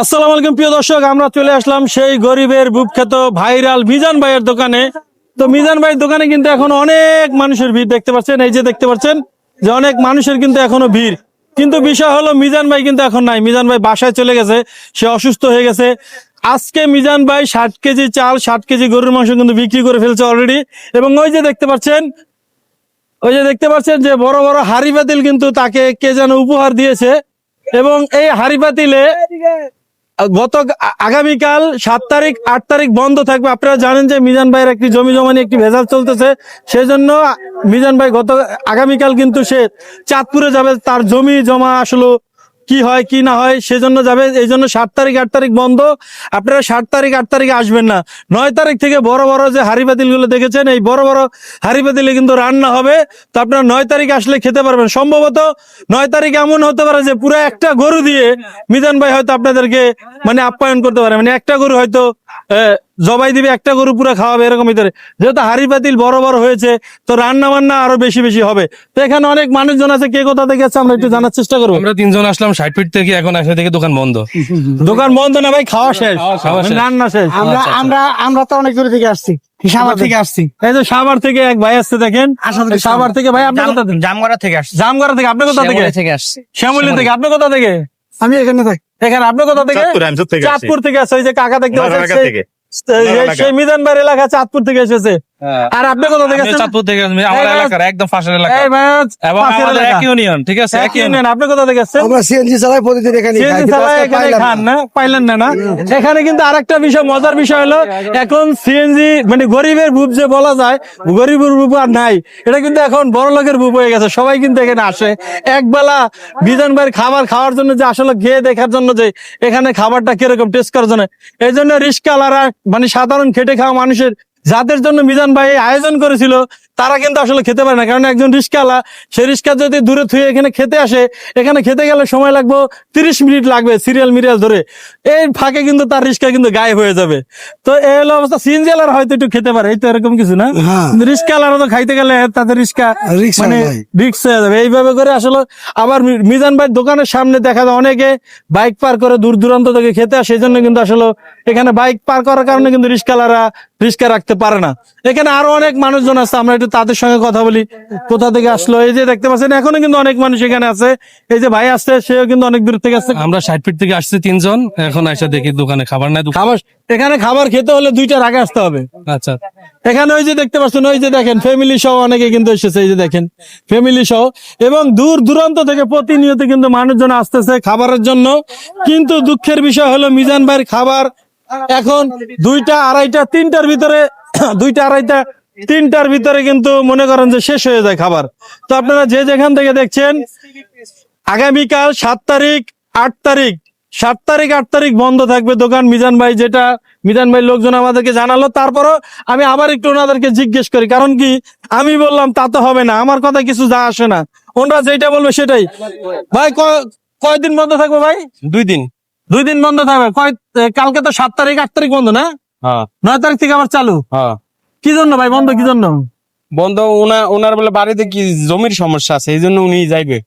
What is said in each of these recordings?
আসসালামু আলাইকুম, প্রিয় দর্শক, আমরা চলে আসলাম সেই গরিবের বুকখ্যাত ভাইরাল মিজান ভাইয়ের দোকানে। তো মিজান ভাইয়ের দোকানে কিন্তু এখন অনেক মানুষের ভিড় দেখতে পাচ্ছেন, এই যে দেখতে পাচ্ছেন যে অনেক মানুষের কিন্তু এখনও ভিড়। কিন্তু বিষয় হলো, মিজান ভাই কিন্তু এখন নাই। মিজান ভাই বাসায় চলে গেছে, সে অসুস্থ হয়ে গেছে। আজকে মিজান ভাই ষাট কেজি চাল, ষাট কেজি গরুর মাংস কিন্তু বিক্রি করে ফেলছে অলরেডি এবং ওই যে দেখতে পাচ্ছেন, ওই যে দেখতে পাচ্ছেন যে বড় বড় হাড়ি কিন্তু তাকে কে যেন উপহার দিয়েছে। এবং এই হাড়ি পাতিলে গত আগামীকাল সাত তারিখ, আট তারিখ বন্ধ থাকবে। আপনারা জানেন যে মিজান ভাইয়ের একটি জমি জমানি একটি ভেজাল চলতেছে। সেই জন্য মিজান ভাই গত, আগামীকাল কিন্তু সে চাঁদপুরে যাবে। তার জমি জমা আসলো কি হয়, কি না হয়, সেজন্য যাবে। এই জন্য সাত তারিখ, আট তারিখ বন্ধ। আপনারা সাত তারিখ, আট তারিখে আসবেন না। নয় তারিখ থেকে বড় বড় যে হাড়ি পাতিলগুলো দেখেছেন, এই বড় বড় হাড়ি পাতিলে কিন্তু রান্না হবে। তো আপনারা নয় তারিখ আসলে খেতে পারবেন। সম্ভবত নয় তারিখ এমন হতে পারে যে পুরো একটা গরু দিয়ে মিজান ভাই হয়তো আপনাদেরকে মানে আপ্যায়ন করতে পারে। মানে একটা গরু হয়তো জবাই দিবে একটা গরু পুরো খাওয়াবে এরকম ভিতরে। যেহেতু হাড়ি পাতিল বড় বড় হয়েছে তো রান্না বান্না আরও বেশি বেশি হবে। তো এখানে অনেক মানুষজন আছে কে কোথা থেকে আছে আমরা একটু জানার চেষ্টা করব। আমরা তিনজন আসলাম ষাট ফিট থেকে এখন আসলে থেকে দোকান বন্ধ। দোকান বন্ধ না ভাই খাওয়া শেষ। রান্না শেষ। আমরা আচ্ছা, আচ্ছা। আমরা আমরা তো অনেক দূরে থেকে আসছি। সাবার থেকে আসছি। এই যে সাভার থেকে এক ভাই আসছে দেখেন। আসাদ সাভার থেকে ভাই আপনি কোথা থেকে? জামগড়া থেকে আসছি। জামগড়া থেকে আপনি কোথা থেকে আসছি। শ্যামলী থেকে আপনি কোথা থেকে? আমি এখানে থাকি এখানে আপনি কোথা থেকে চাঁদপুর, থেকে আসছি। ওই যে কাকা দেখতে পাচ্ছেন সেই- থেকে। সেই- আমার এলাকা। সেই মিজান ভাইয়ের এলাকা চাঁদপুর থেকে এসেছে আর আপনি কোথা থেকে আসছেন? চাঁদপুর থেকে আসছি, আমার এলাকার একদম পাশের এলাকা এই ভাই এবং আমাদের এক ইউনিয়ন ঠিক আছে? এক ইউনিয়ন আপনি কোথা থেকে আসছেন? আমরা সিএনজি চালাই প্রতিদিন এখানে সিএনজি কিন্তু এখানে খান না। পাইলেন না। না এখানে কিন্তু আরেকটা বিষয় মজার বিষয় হলো এখন সিএনজি মানে গরিবের বুপ যে বলা যায় গরিবের বুপ আর নাই। এটা কিন্তু এখন বড় লোকের বুপ হয়ে গেছে। সবাই কিন্তু এখানে আসে। একবেলা বিজন ভাইয়ের খাবার খাওয়ার জন্য যে আসলে খেয়ে দেখার জন্য যে এখানে খাবারটা কীরকম টেস্ট করার জন্য। এই জন্য রিস্কালারা মানে সাধারণ খেটে খাওয়া মানুষের যাদের জন্য মিজান ভাই আয়োজন করেছিল তারা কিন্তু আসলে খেতে পারে না কারণ একজন রিস্কালা সে রিস্কা যদি দূরে থুয়ে এখানে খেতে আসে এখানে খেতে গেলে সময় লাগবে তিরিশ মিনিট লাগবে সিরিয়াল মিরিয়াল ধরে। এই ফাঁকে কিন্তু তার রিস্কা কিন্তু গায়ে হয়ে যাবে। তো এই হলো অবস্থা সিনজেলার হয়তো একটু খেতে পারে এই তো এরকম কিছু না? হ্যাঁ। তো খাইতে গেলে তাদের রিস্কা মানে। রিক্স হয়ে যাবে। এইভাবে করে আসলে আবার মিজান ভাই দোকানের সামনে দেখা যায় অনেকে বাইক পার করে দূর দূরান্ত থেকে খেতে আসে সেই জন্য কিন্তু আসলে এখানে বাইক পার করার কারণে কিন্তু রিস্কালারা রিস্কা রাখতে পারে না। এখানে আরও অনেক মানুষজন আছে আমরা একটু তাদের সঙ্গে কথা বলি। কোথা থেকে আসলো? এই যে দেখতে পাচ্ছেন এখনও কিন্তু অনেক মানুষ এখানে আছে। এই যে ভাই আসছে সেও কিন্তু অনেক দূর থেকে আসছে। আমরা ষাট ফিট থেকে আসছি তিনজন। এখন এসে দেখি দোকানে খাবার নাই খাবার এখানে খাবার খেতে হলে দুইটার আগে আসতে হবে। আচ্ছা। এখানে ওই যে দেখতে পাচ্ছেন ওই যে দেখেন ফ্যামিলি সহ অনেকে কিন্তু এসেছে এই যে দেখেন ফ্যামিলি সহ। এবং দূর দূরান্ত থেকে প্রতিনিয়ত কিন্তু মানুষজন আসতেছে খাবারের জন্য। কিন্তু দুঃখের বিষয় হলো মিজান ভাইয়ের খাবার এখন দুইটা আড়াইটা তিনটার ভিতরে দুইটা আড়াইটা তিনটার ভিতরে কিন্তু মনে করেন যে শেষ হয়ে যায় খাবার। তো আপনারা যে যেখান থেকে দেখছেন আগামীকাল সাত তারিখ আট তারিখ সাত তারিখ আট তারিখ বন্ধ থাকবে দোকান। মিজান ভাই যেটা মিজান ভাই লোকজন আমাদেরকে জানালো। তারপরও আমি আবার একটু ওনাদেরকে জিজ্ঞেস করি কারণ কি আমি বললাম তা তো হবে না। আমার কথা কিছু যা আসে না। ওনারা যেটা বলবে সেটাই। ভাই কয়দিন বন্ধ থাকবে ভাই? দুই দিন। দুই দিন বন্ধ থাকবে। কয় কালকে তো সাত তারিখ আট তারিখ বন্ধ না? হ্যাঁ। নয় তারিখ থেকে আবার চালু? হ্যাঁ। কি জন্য ভাই বন্ধ কি জন্য? বন্ধ ওনা ওনার বলে বাড়িতে কি জমির সমস্যা আছে এই জন্য উনি যাইবে।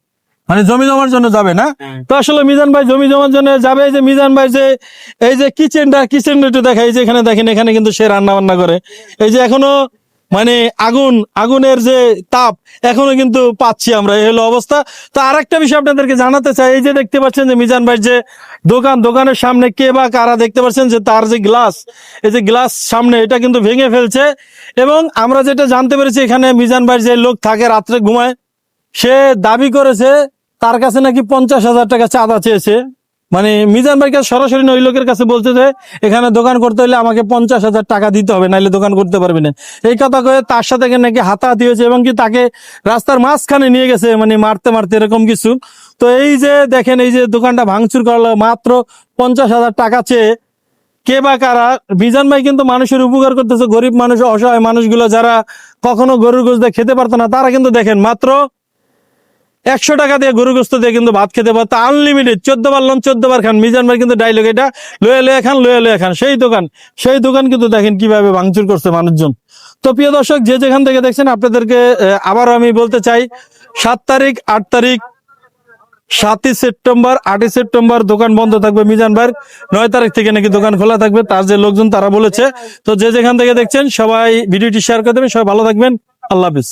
মানে জমি জমার জন্য যাবে না? তো আসলে মিজান ভাই জমি জমার জন্য যাবে এই যে মিজান ভাই যে এই যে কিচেনটা কিচেনটা একটু দেখা এই যে এখানে দেখেন এখানে কিন্তু সে রান্না বান্না করে। এই যে এখনও মানে আগুন, আগুনের যে তাপ, এখনও কিন্তু পাচ্ছি আমরা, এই হলো অবস্থা। তো আর একটা বিষয় আপনাদেরকে জানাতে চাই, এই যে দেখতে পাচ্ছেন যে মিজান ভাই যে দোকান, দোকানের সামনে কে বা কারা দেখতে পাচ্ছেন যে তার যে গ্লাস, এই যে গ্লাস সামনে, এটা কিন্তু ভেঙে ফেলছে। এবং আমরা যেটা জানতে পেরেছি, এখানে মিজান ভাই যে লোক থাকে, রাত্রে ঘুমায়, সে দাবি করেছে, তার কাছে নাকি পঞ্চাশ হাজার টাকা চাঁদা চেয়েছে। মানে মিজান ভাইকে সরাসরি ওই লোকের কাছে বলছে যে, এখানে দোকান করতে হলে আমাকে পঞ্চাশ হাজার টাকা দিতে হবে নাইলে দোকান করতে পারবি না। এই কথা কয়ে তার সাথে নাকি হাতাহাতি হয়েছে এবং কি তাকে রাস্তার মাঝখানে নিয়ে গেছে মানে মারতে মারতে এরকম কিছু। তো এই যে দেখেন, এই যে দোকানটা ভাঙচুর করল, মাত্র পঞ্চাশ হাজার টাকা চেয়ে কে বা কারা বিজান ভাই কিন্তু মানুষের উপকার করতেছে, গরিব মানুষ, অসহায় মানুষগুলো যারা কখনো গরুর দিয়ে খেতে পারতো না, তারা কিন্তু দেখেন, মাত্র একশো টাকা দিয়ে গরু গোস্ত দিয়ে কিন্তু ভাত খেতে পারতো। আনলিমিটেড চোদ্দ বার লন চোদ্দ বার খান। মিজান ভাই কিন্তু ডাইলগ এটা লয়ে লয়ে খান লয়ে লয়ে খান। সেই দোকান সেই দোকান কিন্তু দেখেন কীভাবে ভাঙচুর করছে মানুষজন। তো প্রিয় দর্শক যে যেখান থেকে দেখছেন আপনাদেরকে আহ, আবারও আমি বলতে চাই সাত তারিখ আট তারিখ সাতই সেপ্টেম্বর আটই সেপ্টেম্বর দোকান বন্ধ থাকবে মিজান ভাইয়ের নয় তারিখ থেকে নাকি দোকান খোলা থাকবে তার যে লোকজন তারা বলেছে। তো যে যেখান থেকে দেখছেন সবাই ভিডিওটি শেয়ার করে দেবেন। সবাই ভালো থাকবেন। আল্লাহ হাফিজ।